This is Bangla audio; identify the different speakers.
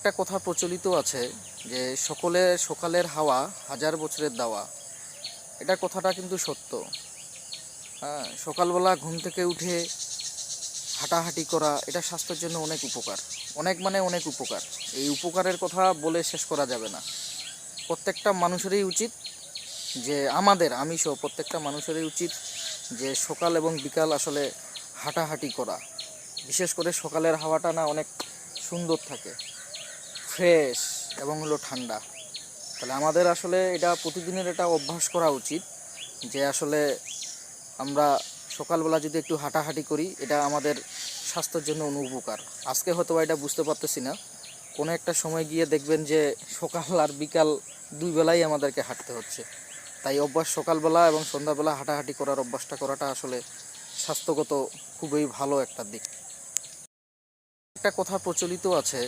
Speaker 1: একটা কথা প্রচলিত আছে যে সকলে সকালের হাওয়া, হাজার বছরের দাওয়া। এটা কথাটা কিন্তু সত্য। হ্যাঁ সকালবেলা ঘুম থেকে উঠে হাঁটাহাঁটি করা, এটা স্বাস্থ্যের জন্য অনেক উপকার। অনেক মানে অনেক উপকার। এই উপকারের কথা বলে শেষ করা যাবে না। প্রত্যেকটা মানুষেরই উচিত যে আমাদের, আমি সহ প্রত্যেকটা মানুষেরই উচিত যে সকাল এবং বিকাল আসলে হাঁটাহাঁটি করা। বিশেষ করে সকালের হাওয়াটা না অনেক সুন্দর থাকে। ফ্রেশ এবং হলো ঠান্ডা। তাহলে আমাদের আসলে এটা প্রতিদিনের এটা অভ্যাস করা উচিত যে আসলে আমরা সকালবেলা যদি একটু হাঁটাহাঁটি করি, এটা আমাদের স্বাস্থ্যের জন্য অনুপকার। আজকে হয়তো এটা বুঝতে পারতেছি না। কোনো একটা সময় গিয়ে দেখবেন যে সকাল আর বিকাল দুই বেলাই আমাদেরকে হাঁটতে হচ্ছে। তাই অভ্যাস সকালবেলা এবং সন্ধ্যাবেলা হাঁটাহাঁটি করার অভ্যাসটা করাটা আসলে স্বাস্থ্যগত খুবই ভালো একটা দিক। একটা কথা প্রচলিত আছে